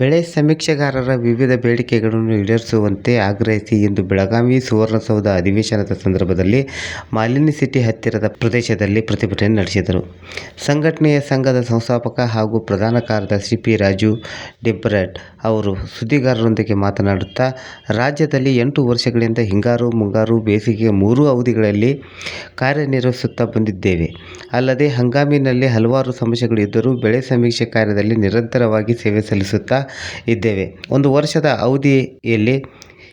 ಬೆಳೆ ಸಮೀಕ್ಷೆಗಾರರ ವಿವಿಧ ಬೇಡಿಕೆಗಳನ್ನು ಈಡೇರಿಸುವಂತೆ ಆಗ್ರಹಿಸಿ ಇಂದು ಬೆಳಗಾವಿ ಸುವರ್ಣಸೌಧ ಅಧಿವೇಶನದ ಸಂದರ್ಭದಲ್ಲಿ ಮಾಲಿನಿ ಸಿಟಿ ಹತ್ತಿರದ ಪ್ರದೇಶದಲ್ಲಿ ಪ್ರತಿಭಟನೆ ನಡೆಸಿದರು. ಸಂಘಟನೆಯ ಸಂಘದ ಸಂಸ್ಥಾಪಕ ಹಾಗೂ ಪ್ರಧಾನ ಕಾರ್ಯದರ್ಶಿ ಪಿ. ರಾಜು ಡಿಬ್ರಡ್ ಅವರು ಸುದ್ದಿಗಾರರೊಂದಿಗೆ ಮಾತನಾಡುತ್ತಾ, ರಾಜ್ಯದಲ್ಲಿ ಎಂಟು ವರ್ಷಗಳಿಂದ ಹಿಂಗಾರು, ಮುಂಗಾರು, ಬೇಸಿಗೆ ಮೂರೂ ಅವಧಿಗಳಲ್ಲಿ ಕಾರ್ಯನಿರ್ವಹಿಸುತ್ತಾ ಬಂದಿದ್ದೇವೆ. ಅಲ್ಲದೆ ಹಂಗಾಮಿನಲ್ಲಿ ಹಲವಾರು ಸಮಸ್ಯೆಗಳು ಇದ್ದರೂ ಬೆಳೆ ಸಮೀಕ್ಷೆ ಕಾರ್ಯದಲ್ಲಿ ನಿರಂತರವಾಗಿ ಸೇವೆ ಸಲ್ಲಿಸುತ್ತಾ ಇದ್ದೇವೆ. ಒಂದು ವರ್ಷದ ಅವಧಿಯಲ್ಲಿ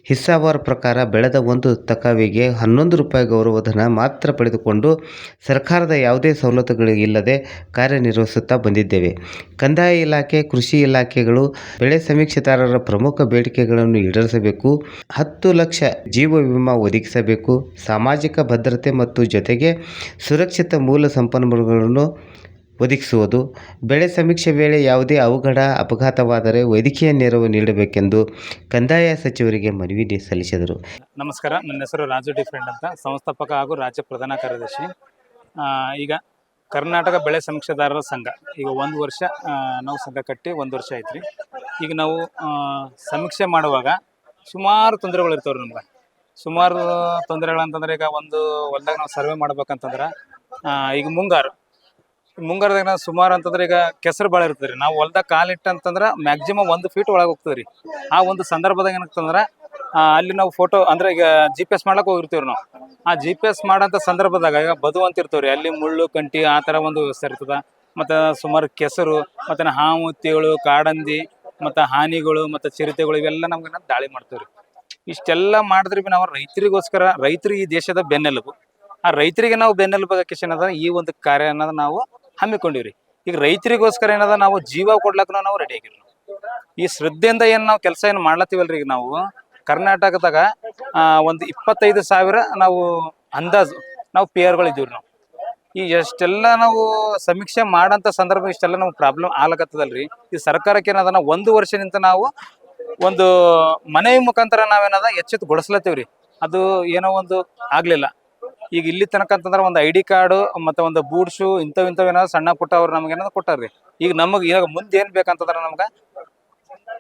ಹಿಸ್ಸಾವಾರ್ ಪ್ರಕಾರ ಬೆಳೆದ ಒಂದು ತಕಾವಿಗೆ ಹನ್ನೊಂದು ರೂಪಾಯಿ ಗೌರವಧನ ಮಾತ್ರ ಪಡೆದುಕೊಂಡು ಸರ್ಕಾರದ ಯಾವುದೇ ಸವಲತ್ತುಗಳಿಲ್ಲದೆ ಕಾರ್ಯನಿರ್ವಹಿಸುತ್ತಾ ಬಂದಿದ್ದೇವೆ. ಕಂದಾಯ ಇಲಾಖೆ, ಕೃಷಿ ಇಲಾಖೆಗಳು ಬೆಳೆ ಸಮೀಕ್ಷೆದಾರರ ಪ್ರಮುಖ ಬೇಡಿಕೆಗಳನ್ನು ಈಡೇರಿಸಬೇಕು. ಹತ್ತು ಲಕ್ಷ ಜೀವ ವಿಮಾ ಒದಗಿಸಬೇಕು. ಸಾಮಾಜಿಕ ಭದ್ರತೆ ಮತ್ತು ಜೊತೆಗೆ ಸುರಕ್ಷಿತ ಮೂಲ ಸಂಪನ್ಮೂಲಗಳನ್ನು ಒದಗಿಸುವುದು. ಬೆಳೆ ಸಮೀಕ್ಷೆ ವೇಳೆ ಯಾವುದೇ ಅವಘಡ, ಅಪಘಾತವಾದರೆ ವೈದ್ಯಕೀಯ ನೆರವು ನೀಡಬೇಕೆಂದು ಕಂದಾಯ ಸಚಿವರಿಗೆ ಮನವಿ ಸಲ್ಲಿಸಿದರು. ನಮಸ್ಕಾರ. ನನ್ನ ಹೆಸರು ರಾಜು ಡಿಫ್ರೆಂಟ್ ಅಂತ. ಸಂಸ್ಥಾಪಕ ಹಾಗೂ ರಾಜ್ಯ ಪ್ರಧಾನ ಕಾರ್ಯದರ್ಶಿ. ಈಗ ಕರ್ನಾಟಕ ಬೆಳೆ ಸಮೀಕ್ಷೆದಾರರ ಸಂಘ. ಈಗ ಒಂದು ವರ್ಷ ನಾವು ಸಂಘ ಕಟ್ಟಿ ಒಂದು ವರ್ಷ ಐತ್ರಿ ಈಗ ನಾವು ಸಮೀಕ್ಷೆ ಮಾಡುವಾಗ ಸುಮಾರು ತೊಂದರೆಗಳು ಇರ್ತಾವ್ರಿ ನಮ್ಗೆ. ಸುಮಾರು ತೊಂದರೆಗಳಂತಂದ್ರೆ ಈಗ ಒಂದು ಹೊಲ್ದಾಗ ನಾವು ಸರ್ವೆ ಮಾಡ್ಬೇಕಂತಂದ್ರೆ ಈಗ ಮುಂಗಾರು. ಮುಂಗಾರದಾಗ ಸುಮಾರು ಅಂತಂದ್ರೆ ಈಗ ಕೆಸರು ಭಾಳ ಇರ್ತದ್ರಿ. ನಾವು ಹೊಲ್ದಾಗ ಕಾಲ್ ಅಂತಂದ್ರೆ ಮ್ಯಾಕ್ಸಿಮಮ್ ಒಂದು ಫೀಟ್ ಒಳಗೆ ಹೋಗ್ತದ್ರಿ. ಆ ಒಂದು ಸಂದರ್ಭದಾಗ ಏನಾಗ್ತಂದ್ರೆ ಅಲ್ಲಿ ನಾವು ಫೋಟೋ ಅಂದ್ರೆ ಈಗ ಜಿ ಪಿ ಎಸ್ ಮಾಡಕ್ ಹೋಗಿರ್ತೀವ್ರಿ ನಾವು. ಆ ಜಿ ಪಿ ಎಸ್ ಮಾಡಂತ ಸಂದರ್ಭದಾಗ ಈಗ ಬದು ಅಂತ ಇರ್ತವ್ರಿ. ಅಲ್ಲಿ ಮುಳ್ಳು, ಕಂಟಿ ಆ ತರ ಒಂದು ವ್ಯವಸ್ಥೆ ಇರ್ತದ. ಮತ್ತೆ ಸುಮಾರು ಕೆಸರು, ಮತ್ತೆ ಹಾವು, ತೇಳು, ಕಾಡಂದಿ, ಮತ್ತೆ ಹಾನಿಗಳು, ಮತ್ತೆ ಚಿರತೆಗಳು ಇವೆಲ್ಲ ನಮ್ಗೆ ದಾಳಿ ಮಾಡ್ತೇವ್ರಿ. ಇಷ್ಟೆಲ್ಲ ಮಾಡಿದ್ರೆ ಬಿ ನಾವು ರೈತರಿಗೋಸ್ಕರ, ರೈತರು ಈ ದೇಶದ ಬೆನ್ನೆಲುಬು. ಆ ರೈತರಿಗೆ ನಾವು ಬೆನ್ನೆಲುಬು ಏನದ, ಈ ಒಂದು ಕಾರ್ಯ ಅನ್ನೋದು ನಾವು ಹಮ್ಮಿಕೊಂಡಿವ್ರಿ. ಈಗ ರೈತರಿಗೋಸ್ಕರ ಏನದ ನಾವು ಜೀವ ಕೊಡ್ಲಕ್ಕ ನಾವು ರೆಡಿ ಆಗಿರಿ ಈ ಶ್ರದ್ಧೆಯಿಂದ ಏನ್ ನಾವು ಕೆಲಸ ಏನ್ ಮಾಡ್ಲತ್ತೀವಲ್ರಿ ಈಗ ನಾವು? ಕರ್ನಾಟಕದಾಗ ಒಂದು ಇಪ್ಪತ್ತೈದು ಸಾವಿರ ನಾವು ಅಂದಾಜು, ನಾವು ಪೇರ್ಗಳು ಇದ್ದೀವ್ರಿ ನಾವು. ಈ ಎಷ್ಟೆಲ್ಲ ನಾವು ಸಮೀಕ್ಷೆ ಮಾಡಂತ ಸಂದರ್ಭ ಇಷ್ಟೆಲ್ಲ ನಾವು ಪ್ರಾಬ್ಲಮ್ ಆಗ್ಲಕತ್ತದಲ್ರಿ. ಈ ಸರ್ಕಾರಕ್ಕೆ ಏನದ ಒಂದು ವರ್ಷದಿಂದ ನಾವು ಒಂದು ಮನೆ ಮುಖಾಂತರ ನಾವೇನದ ಎಚ್ಚೆತ್ತುಗೊಳಿಸ್ಲತ್ತೀವ್ರಿ. ಅದು ಏನೋ ಒಂದು ಆಗ್ಲಿಲ್ಲ. ಈಗ ಇಲ್ಲಿ ತನಕ ಅಂತಂದ್ರೆ ಒಂದು ಐ ಡಿ ಕಾರ್ಡು, ಮತ್ತೆ ಒಂದು ಬೂಟ್ ಶೂ ಇಂಥವ್ ಇಂಥವ್ ಏನಾದ್ರು ಸಣ್ಣ ಪುಟ್ಟ ಅವ್ರು ನಮ್ಗೆ ಏನಾದ್ರು ಕೊಟ್ಟಾರ್ರಿ. ಈಗ ನಮಗೆ ಈಗ ಮುಂದೆ ಏನ್ ಬೇಕಂತಂದ್ರೆ ನಮ್ಗೆ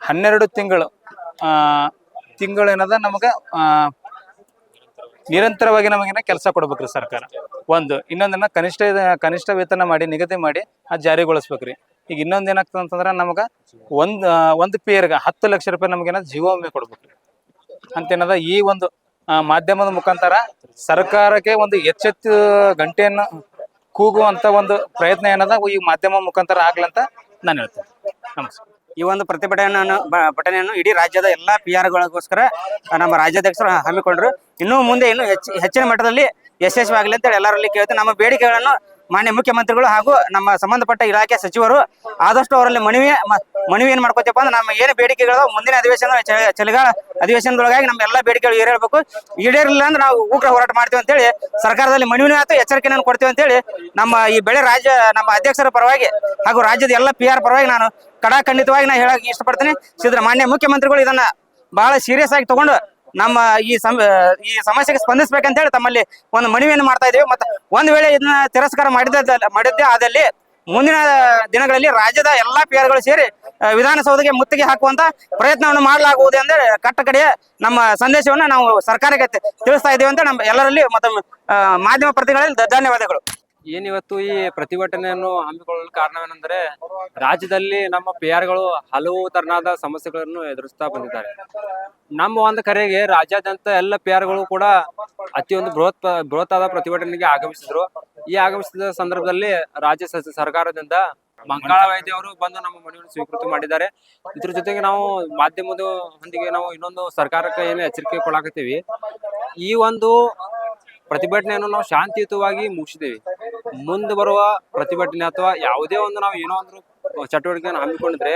ಹನ್ನೆರಡು ತಿಂಗಳು ತಿಂಗಳು ಏನದ ನಮಗೆ ನಿರಂತರವಾಗಿ ನಮಗೇನ ಕೆಲಸ ಕೊಡ್ಬೇಕ್ರಿ ಸರ್ಕಾರ. ಒಂದು ಇನ್ನೊಂದನ್ನ ಕನಿಷ್ಠ ಕನಿಷ್ಠ ವೇತನ ಮಾಡಿ, ನಿಗದಿ ಮಾಡಿ ಅದು ಜಾರಿಗೊಳಿಸ್ಬೇಕ್ರಿ. ಈಗ ಇನ್ನೊಂದು ಏನಾಗ್ತದೆ ಅಂತಂದ್ರೆ ನಮಗ ಒಂದು ಒಂದು ಪೇರ್ಗೆ ಹತ್ತು ಲಕ್ಷ ರೂಪಾಯಿ ನಮಗೇನ ಜೀವ ವಿಮೆ ಕೊಡ್ಬೇಕ್ರಿ. ಅಂತೇನದ ಈ ಒಂದು ಮಾಧ್ಯಮದ ಮುಖಾಂತರ ಸರ್ಕಾರಕ್ಕೆ ಒಂದು ಎಚ್ಚೆತ್ತು ಗಂಟೆಯನ್ನು ಕೂಗುವಂತ ಒಂದು ಪ್ರಯತ್ನ ಏನದ, ಈ ಮಾಧ್ಯಮ ಮುಖಾಂತರ ಆಗ್ಲಂತ ನಾನು ಹೇಳ್ತೇನೆ. ನಮಸ್ಕಾರ. ಈ ಒಂದು ಪ್ರತಿಭಟನೆಯನ್ನು ಭಟನೆಯನ್ನು ಇಡೀ ರಾಜ್ಯದ ಎಲ್ಲಾ ಪಿ ಗಳಿಗೋಸ್ಕರ ನಮ್ಮ ರಾಜ್ಯಾಧ್ಯಕ್ಷರು ಹಮ್ಮಿಕೊಂಡ್ರು. ಇನ್ನೂ ಮುಂದೆ ಇನ್ನು ಹೆಚ್ಚು, ಹೆಚ್ಚಿನ ಮಟ್ಟದಲ್ಲಿ ಯಶಸ್ವಿ ಆಗಲಿ ಅಂತೇಳಿ ಎಲ್ಲರಲ್ಲಿ ಕೇಳ್ತೇವೆ ನಮ್ಮ ಬೇಡಿಕೆಗಳನ್ನು ಮಾನ್ಯ ಮುಖ್ಯಮಂತ್ರಿಗಳು ಹಾಗೂ ನಮ್ಮ ಸಂಬಂಧಪಟ್ಟ ಇಲಾಖೆ ಸಚಿವರು ಆದಷ್ಟು ಅವರಲ್ಲಿ ಮನವಿ ಮನವಿ ಏನ್ ಮಾಡ್ಕೋತೀವಪ್ಪ ಅಂದ್ರೆ ನಮ್ಮ ಏನು ಬೇಡಿಕೆಗಳು ಮುಂದಿನ ಅಧಿವೇಶನ ಚಳಿಗಾಲ ಅಧಿವೇಶನದೊಳಗಾಗಿ ನಮ್ಮ ಎಲ್ಲಾ ಬೇಡಿಕೆಗಳು ಈಡೇರಬೇಕು. ಈಡೇರಿಲ್ಲ ಅಂದ್ರೆ ನಾವು ಉಗ್ರ ಹೋರಾಟ ಮಾಡ್ತೀವಿ ಅಂತ ಹೇಳಿ ಸರ್ಕಾರದಲ್ಲಿ ಮನವಿನೂ ಆಯ್ತು ಎಚ್ಚರಿಕೆಯನ್ನು ಕೊಡ್ತೀವಿ ಅಂತ ಹೇಳಿ ನಮ್ಮ ಈ ಬೆಳೆ ರಾಜ್ಯ, ನಮ್ಮ ಅಧ್ಯಕ್ಷರ ಪರವಾಗಿ ಹಾಗೂ ರಾಜ್ಯದ ಎಲ್ಲ ಪಿ ಆರ್ ಪರವಾಗಿ ನಾನು ಕಡಾಖಂಡಿತವಾಗಿ ನಾನು ಹೇಳಕ್ ಇಷ್ಟಪಡ್ತೀನಿ. ಸಿದ್ರ ಮಾನ್ಯ ಮುಖ್ಯಮಂತ್ರಿಗಳು ಇದನ್ನ ಬಹಳ ಸೀರಿಯಸ್ ಆಗಿ ತಗೊಂಡು ನಮ್ಮ ಈ ಈ ಸಮಸ್ಯೆಗೆ ಸ್ಪಂದಿಸ್ಬೇಕಂತ ಹೇಳಿ ತಮ್ಮಲ್ಲಿ ಒಂದು ಮನವಿಯನ್ನು ಮಾಡ್ತಾ ಇದೀವಿ ಮತ್ತೆ ಒಂದ್ ವೇಳೆ ಇದನ್ನ ತಿರಸ್ಕಾರ ಮಾಡಿದ್ದ ಮಾಡಿದ್ದೆ, ಆದಲ್ಲಿ ಮುಂದಿನ ದಿನಗಳಲ್ಲಿ ರಾಜ್ಯದ ಎಲ್ಲಾ ಗಳು ಸೇರಿ ವಿಧಾನಸೌಧಕ್ಕೆ ಮುತ್ತಿಗೆ ಹಾಕುವಂತ ಪ್ರಯತ್ನವನ್ನು ಮಾಡಲಾಗುವುದು ಅಂದ್ರೆ ಕಟ್ಟ ಕಡೆಯ ನಮ್ಮ ಸಂದೇಶವನ್ನ ನಾವು ಸರ್ಕಾರಕ್ಕೆ ತಿಳಿಸ್ತಾ ಇದ್ದೇವೆ ಅಂತ ನಮ್ಮ ಎಲ್ಲರಲ್ಲಿ ಮತ್ತೊಮ್ಮೆ ಮಾಧ್ಯಮ ಪ್ರತಿಗಳಲ್ಲಿ ಧನ್ಯವಾದಗಳು. ಏನಿವತ್ತು ಈ ಪ್ರತಿಭಟನೆಯನ್ನು ಹಮ್ಮಿಕೊಳ್ಳಲು ಕಾರಣವೇನೆಂದರೆ ರಾಜ್ಯದಲ್ಲಿ ನಮ್ಮ ಪಿಆರ್ಗಳು ಹಲವು ತರನಾದ ಸಮಸ್ಯೆಗಳನ್ನು ಎದುರಿಸ್ತಾ ಬಂದಿದ್ದಾರೆ. ನಮ್ಮ ಒಂದು ಕರೆಗೆ ರಾಜ್ಯಾದ್ಯಂತ ಎಲ್ಲ ಪಿಆರ್ಗಳು ಕೂಡ ಅತಿಯೊಂದು ಬೃಹತ್ ಬೃಹತ್ ಆದ ಪ್ರತಿಭಟನೆಗೆ ಆಗಮಿಸಿದ್ರು. ಈ ಆಗಮಿಸಿದ ಸಂದರ್ಭದಲ್ಲಿ ರಾಜ್ಯ ಸರ್ಕಾರದಿಂದ ಮಂಗಳ ವೈದ್ಯ ಅವರು ಬಂದು ನಮ್ಮ ಮನವಿಯನ್ನು ಸ್ವೀಕೃತ ಮಾಡಿದ್ದಾರೆ. ಇದ್ರ ಜೊತೆಗೆ ನಾವು ಮಾಧ್ಯಮದ ಹೊಂದಿಗೆ ನಾವು ಇನ್ನೊಂದು ಸರ್ಕಾರಕ್ಕೆ ಏನು ಎಚ್ಚರಿಕೆ ಕೊಡಾಕತ್ತೀವಿ. ಈ ಒಂದು ಪ್ರತಿಭಟನೆಯನ್ನು ನಾವು ಶಾಂತಿಯುತವಾಗಿ ಮುಗಿಸಿದ್ದೇವೆ. ಮುಂದೆ ಬರುವ ಪ್ರತಿಭಟನೆ ಅಥವಾ ಯಾವುದೇ ಒಂದು ನಾವು ಏನೋ ಒಂದು ಚಟುವಟಿಕೆಯನ್ನು ಹಮ್ಮಿಕೊಂಡಿದ್ರೆ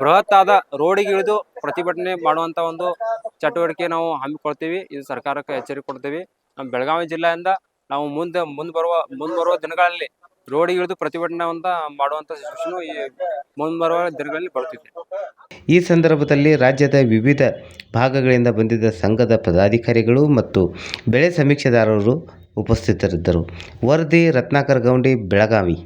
ಬೃಹತ್ ಆದ ರೋಡಿಗೆ ಇಳಿದು ಪ್ರತಿಭಟನೆ ಮಾಡುವಂತ ಒಂದು ಚಟುವಟಿಕೆ ನಾವು ಹಮ್ಮಿಕೊಳ್ತೀವಿ. ಇದು ಸರ್ಕಾರಕ್ಕೆ ಎಚ್ಚರಿಕೆ ಕೊಡ್ತೀವಿ. ನಮ್ಮ ಬೆಳಗಾವಿ ಜಿಲ್ಲೆಯಿಂದ ನಾವು ಮುಂದೆ ಮುಂದೆ ಬರುವ ಮುಂದೆ ಬರುವ ದಿನಗಳಲ್ಲಿ ರೋಡಿಗೆ ಇಳಿದು ಪ್ರತಿಭಟನೆ ಅಂತ ಮಾಡುವಂತ ಸಿಚುವೇಶನ್ ಈ ಮುಂದೆ ಬರುವ ದಿನಗಳಲ್ಲಿ ಬರುತ್ತಿದೆ. ಈ ಸಂದರ್ಭದಲ್ಲಿ ರಾಜ್ಯದ ವಿವಿಧ ಭಾಗಗಳಿಂದ ಬಂದಿದ್ದ ಸಂಘದ ಪದಾಧಿಕಾರಿಗಳು ಮತ್ತು ಬೆಳೆ ಸಮೀಕ್ಷೆದಾರರು ಉಪಸ್ಥಿತರಿದ್ದರು. ವರದಿ ರತ್ನಾಕರ ಗೌಂಡಿ ಬೆಳಗಾವಿ